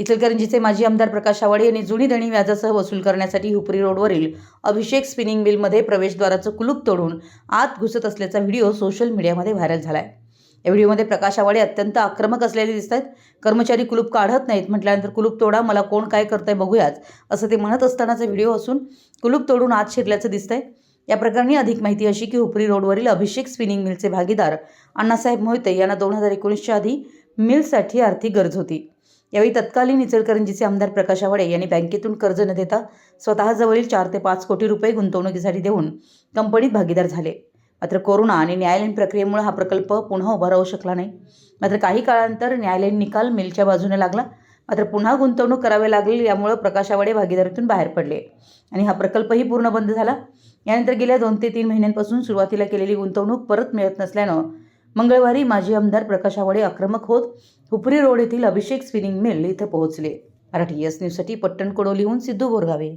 इचलकरंजीचे माजी आमदार प्रकाश आवाडे यांनी जुनी देणी व्याजासह वसूल करण्यासाठी हुपरी रोडवरील अभिषेक स्पिनिंग मिलमध्ये प्रवेशद्वाराचं कुलूप तोडून आत घुसत असल्याचा व्हिडिओ सोशल मीडियामध्ये व्हायरल झालाय. या व्हिडिओमध्ये प्रकाश आवाडे अत्यंत आक्रमक असलेले दिसत आहेत. कर्मचारी कुलूप काढत नाहीत. म्हटल्यानंतर कुलूप तोडा मला कोण काय करतंय बघूयाच असं ते म्हणत असतानाचा व्हिडिओ असून कुलूप तोडून आत शिरल्याचं दिसतंय. या प्रकरणी अधिक माहिती अशी की हुपरी रोडवरील अभिषेक स्पिनिंग मिलचे भागीदार अण्णासाहेब मोहिते यांना दोन हजार एकोणीसच्या आधी मिलसाठी आर्थिक गरज होती. यावेळी तत्कालीन इचलकरंजीचे आमदार प्रकाश आवाडे यांनी बँकेतून कर्ज न देता स्वतःजवळील चार ते पाच कोटी रुपये गुंतवणुकीसाठी देऊन कंपनीत भागीदार झाले. मात्र कोरोना आणि न्यायालयीन प्रक्रियेमुळे हा प्रकल्प पुन्हा उभा राहू शकला नाही. मात्र काही काळानंतर न्यायालयीन निकाल मिलच्या बाजूने लागला. मात्र पुन्हा गुंतवणूक करावी लागली यामुळे प्रकाश आवाडे भागीदारीतून बाहेर पडले आणि हा प्रकल्पही पूर्ण बंद झाला. यानंतर गेल्या दोन ते तीन महिन्यांपासून सुरुवातीला केलेली गुंतवणूक परत मिळत नसल्यानं मंगळवारी माजी आमदार प्रकाश आवाडे आक्रमक होत हुपरी रोड येथील अभिषेक स्पिनिंग मिल इथे पोहोचले. मराठी एस न्यूजसाठी पट्टण कोडोलीहून सिद्धू बोरगावे.